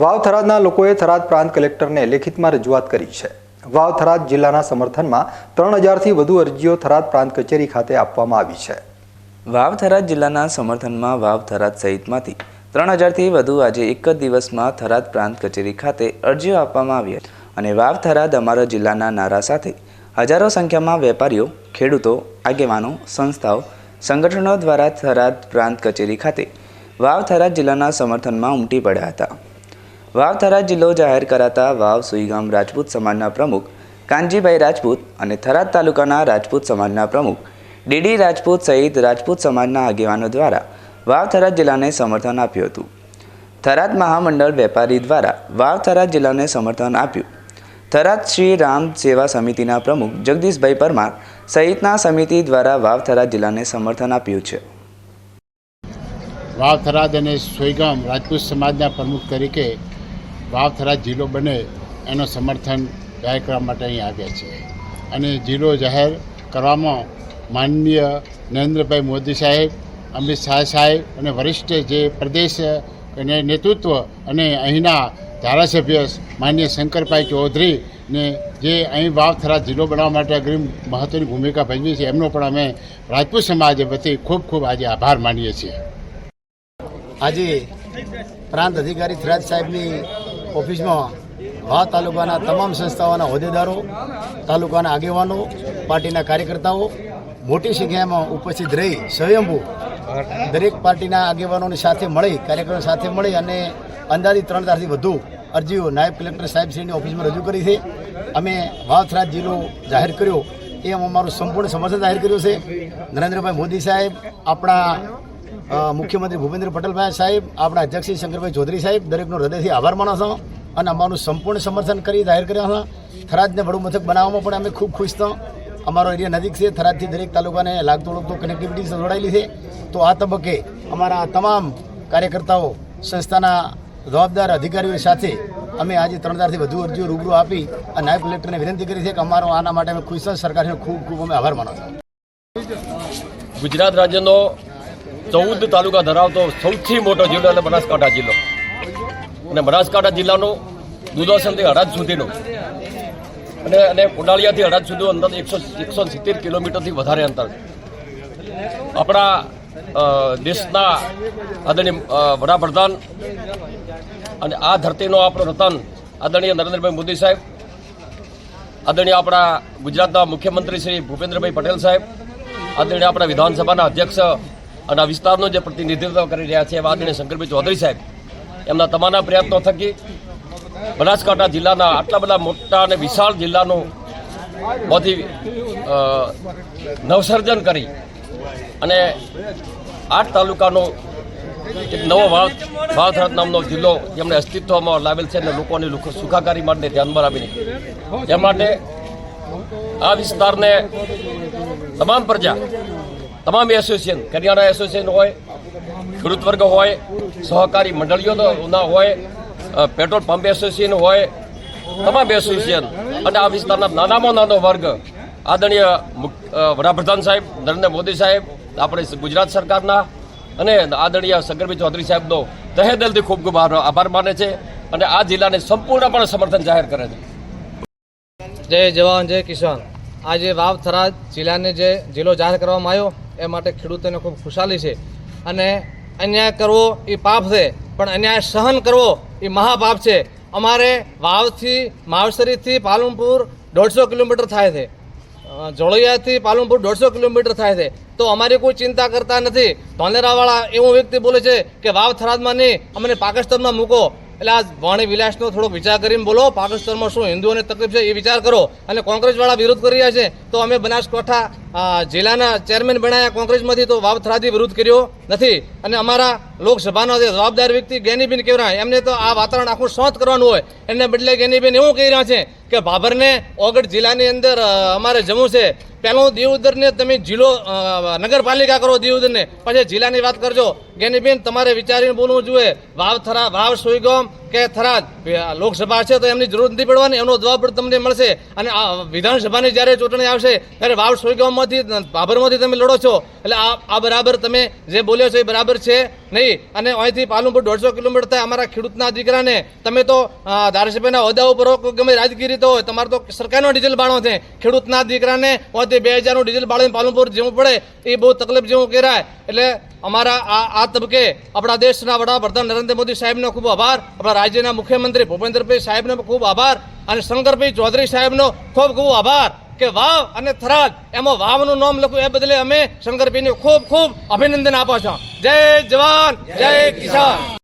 વાવ થરાદના લોકોએ થરાદ પ્રાંત કલેક્ટરને લેખિતમાં રજૂઆત કરી છે. વાવ થરાદ જિલ્લાના સમર્થનમાં ત્રણ હજારથી વધુ અરજીઓ થરાદ પ્રાંત કચેરી ખાતે આપવામાં આવી છે. વાવ થરાદ જિલ્લાના સમર્થનમાં વાવ થરાદ સહિતમાંથી ત્રણ હજારથી વધુ આજે એક જ દિવસમાં થરાદ પ્રાંત કચેરી ખાતે અરજીઓ આપવામાં આવી હતી. અને વાવ થરાદ અમારા જિલ્લાના નારા સાથે હજારો સંખ્યામાં વેપારીઓ, ખેડૂતો, આગેવાનો, સંસ્થાઓ, સંગઠનો દ્વારા થરાદ પ્રાંત કચેરી ખાતે વાવ થરાદ જિલ્લાના સમર્થનમાં ઉમટી પડ્યા હતા. વાવ થરાદ જિલ્લો જાહેર કરાતા વાવ સુઈગામ રાજપૂત સમાજના પ્રમુખ, કાનજીભાઈ રાજપૂત અને થરાદ તાલુકાના રાજપૂત સમાજના પ્રમુખ, ડીડી રાજપૂત સહિત રાજપૂત સમાજના આગેવાનો દ્વારા વાવ થરાદ જિલ્લાને સમર્થન આપ્યું હતું. થરાદ મહામંડળ વેપારી દ્વારા વાવ થરાદ જિલ્લાને સમર્થન આપ્યું. થરાદ શ્રી રામ સેવા સમિતિના પ્રમુખ જગદીશભાઈ પરમાર સહિતના સમિતિ દ્વારા વાવ થરાદ જિલ્લાને સમર્થન આપ્યું છે. વાવ થરાદ અને સોયગામ રાજપૂત સમાજના પ્રમુખ તરીકે વાવ થરાદ જિલ્લો બને એનો સમર્થન જાહેર કરવા માટે અહીં આવ્યા છે. અને જિલ્લો જાહેર કરવામાં માનનીય નરેન્દ્રભાઈ મોદી સાહેબ, અમિત શાહ સાહેબ અને વરિષ્ઠ જે પ્રદેશ અને નેતૃત્વ અને અહીંના ધારાસભ્ય માનનીય શંકરભાઈ ચૌધરી ને જે અહીં વાવ થરાદ જિલ્લો બનાવવા માટે અગ્રીમ મહત્ત્વની ભૂમિકા ભજવી છે, એમનો પણ અમે રાજપૂત સમાજ વતી ખૂબ ખૂબ આજે આભાર માનીએ છીએ. આજે પ્રાંત અધિકારી થરાજ સાહેબની ઓફિસમાં વાવ તાલુકાના તમામ સંસ્થાઓના હોદ્દેદારો, તાલુકાના આગેવાનો, પાર્ટીના કાર્યકર્તાઓ, મોટી સંખ્યામાં ઉપસ્થિત રહી સ્વયંભૂ દરેક પાર્ટીના આગેવાનોની સાથે મળી, કાર્યકરો સાથે મળી અને અંદાજિત ત્રણ હજારથી વધુ અરજીઓ નાયબ કલેક્ટર સાહેબશ્રીની ઓફિસમાં રજૂ કરી છે. અમે વાવથરા જિલ્લો જાહેર કર્યો. એ અમારું સંપૂર્ણ સમર્થન જાહેર કર્યું છે. નરેન્દ્રભાઈ મોદી સાહેબ આપણા મુખ્યમંત્રી ભૂપેન્દ્ર પટેલભાઈ સાહેબ, આપણા અધ્યક્ષ શ્રી શંકરભાઈ ચૌધરી સાહેબ, દરેકનો હૃદયથી આભાર માનો છો અને અમારું સંપૂર્ણ સમર્થન કરી જાહેર કર્યા હતા થરાદને વડું મથક બનાવવામાં પણ અમે ખૂબ ખુશ થયો અમારો એરિયા નજીક છે, થરાદથી દરેક તાલુકાને લાગતો ઓળખતો કનેક્ટિવિટી જોડાયેલી છે. તો આ તબક્કે અમારા તમામ કાર્યકર્તાઓ, સંસ્થાના જવાબદાર અધિકારીઓ સાથે અમે આજે ત્રણ હજારથી વધુ અરજીઓ રૂબરૂ આપી અને નાયબ કલેક્ટરને વિનંતી કરી છે કે અમારો આના માટે અમે ખુશ સરકારને ખૂબ ખૂબ અમે આભાર માનો છો. ગુજરાત રાજ્યનો ચૌદ તાલુકા ધરાવતો સૌથી મોટો જિલ્લો એટલે બનાસકાંઠા જિલ્લો. અને બનાસકાંઠા જિલ્લાનું દુધોસનથી અડાજ સુધીનો. અને અને કુંડાળિયાથી અડાજ સુધી અંતર એકસો એકસો સિત્તેર કિલોમીટરથી વધારે અંતર આપણા દેશના આદરણીય વડાપ્રધાન અને આ ધરતીનો આપણો રતન આદરણીય નરેન્દ્રભાઈ મોદી સાહેબ, આદરણીય આપણા ગુજરાતના મુખ્યમંત્રી શ્રી ભૂપેન્દ્રભાઈ પટેલ સાહેબ, આદરણીય આપણા વિધાનસભાના અધ્યક્ષ અને આ વિસ્તારનો જે પ્રતિનિધિત્વ કરી રહ્યા છે એવા આદરણીય શંકરભાઈ ચૌધરી સાહેબ, એમના તમામના પ્રયત્નો થકી બનાસકાંઠા જિલ્લાના આટલા બધા મોટા અને વિશાળ જિલ્લાનું બધી નવસર્જન કરી અને આઠ તાલુકાનો એક નવો ભારત વાવથરાદ નામનો જિલ્લો જેમણે અસ્તિત્વમાં લાવેલ છે અને લોકોની સુખાકારી માટે ધ્યાનમાં રાખીને. એ માટે આ વિસ્તારને તમામ પ્રજા તમામ એસોસિએશન કરિયાણા એસોસિએશન હોય ખેડૂત વર્ગ હોય, સહકારી મંડળીઓના હોય પેટ્રોલ પંપ એસોસિએશન હોય, તમામ એસોસિએશન અને આ વિસ્તારના નાનામાં નાનો વર્ગ, આદરણીય વડાપ્રધાન સાહેબ, નરેન્દ્ર મોદી સાહેબ, આપણે ગુજરાત સરકારના, અને આદરણીય શંકરભાઈ ચૌધરી સાહેબનો તહે દિલથી ખૂબ ખૂબ આભાર માને છે અને આ જિલ્લાને સંપૂર્ણપણે સમર્થન જાહેર કરે છે. જય જવાન, જય કિસાન. આજે વાવ થરાદ જિલ્લાને જે જિલ્લો જાહેર કરવામાં આવ્યો એ માટે ખેડૂતોને ખૂબ ખુશાલી છે. અને અન્યાય કરવો એ પાપ છે પણ અન્યાય સહન કરવો એ મહાપાપ છે. અમારે વાવથી માવસરીથી પાલનપુર દોઢસો કિલોમીટર થાય છે. અ, જોડિયાથી પાલનપુર દોઢસો કિલોમીટર થાય છે. તો અમારી કોઈ ચિંતા કરતા નથી. ધોલેરાવાળા એવું વ્યક્તિ બોલે છે કે વાવ થરાદમાં નહીં અમને પાકિસ્તાનમાં મૂકો. એટલે આ વાણી વિલાસનો થોડોક વિચાર કરીને બોલો. પાકિસ્તાનમાં શું હિન્દુઓને તકલીફ છે એ વિચાર કરો. અને કોંગ્રેસવાળા વિરોધ કરી રહ્યા છે, તો અમે બનાસકાંઠા જિલ્લાના ચેરમેન બનાવ્યા કોંગ્રેસમાંથી તો વાવ થરાદી વિરોધ કર્યો નથી. અને અમારા લોકસભાનો જે જવાબદાર વ્યક્તિ જ્ઞાનીબેન કેવરા એમને તો આ વાતાવરણ આખું શાંત કરવાનું હોય. એને બદલે જ્ઞાનીબેન એવું કહી રહ્યા છે કે ભાભરને ઓગઢ જિલ્લાની અંદર અમારે જવું છે. પહેલું દિયોદરને તમે જિલ્લો નગરપાલિકા કરો દિયોદરને પછી જિલ્લાની વાત કરજો. જ્ઞાનીબેન તમારે વિચારીને બોલવું જોઈએ. વાવ થરા, વાવ સુઈગમ કે થરાદ? લોકસભા છે તો એમની જરૂર નથી પડવાની. એમનો જવાબ તમને મળશે. અને વિધાનસભાની જ્યારે ચૂંટણી આવશે, ત્યારે વાવ સોઈગામમાં વાવમાંથી ભાભરમાંથી તમે લડો છો. એટલે આ આ બરાબર તમે જે બોલ્યો છો એ બરાબર છે નહીં? અને અહીંથી પાલનપુર દોઢસો કિલોમીટર થાય અમારા ખેડૂતના દીકરાને. તમે તો ધારાસભ્યના હોદ્દા ઉપર ગમે રાજગીરી તો હોય. તમારે તો સરકારનો ડીઝલ બાળો છે. ખેડૂતના દીકરાને અહીંથી બે હજારનું ડીઝલ બાળીને પાલનપુર જેવું પડે, એ બહુ તકલીફ જેવું કહેવાય એટલે અમારા આ આ તબકે આપણા દેશના વડાપ્રધાન નરેન્દ્ર મોદી સાહેબનો ખૂબ આભાર. આપણા રાજ્યના મુખ્યમંત્રી ભૂપેન્દ્રભાઈ સાહેબનો ખૂબ આભાર. અને શંકરભાઈ ચૌધરી સાહેબનો ખૂબ ખૂબ આભાર. કે વાવ અને થરાદ, એમાં વાવનું નામ લખ્યું, એ બદલે અમે શંકરભાઈને ખૂબ ખૂબ અભિનંદન આપો છો. જય જવાન, જય કિસાન.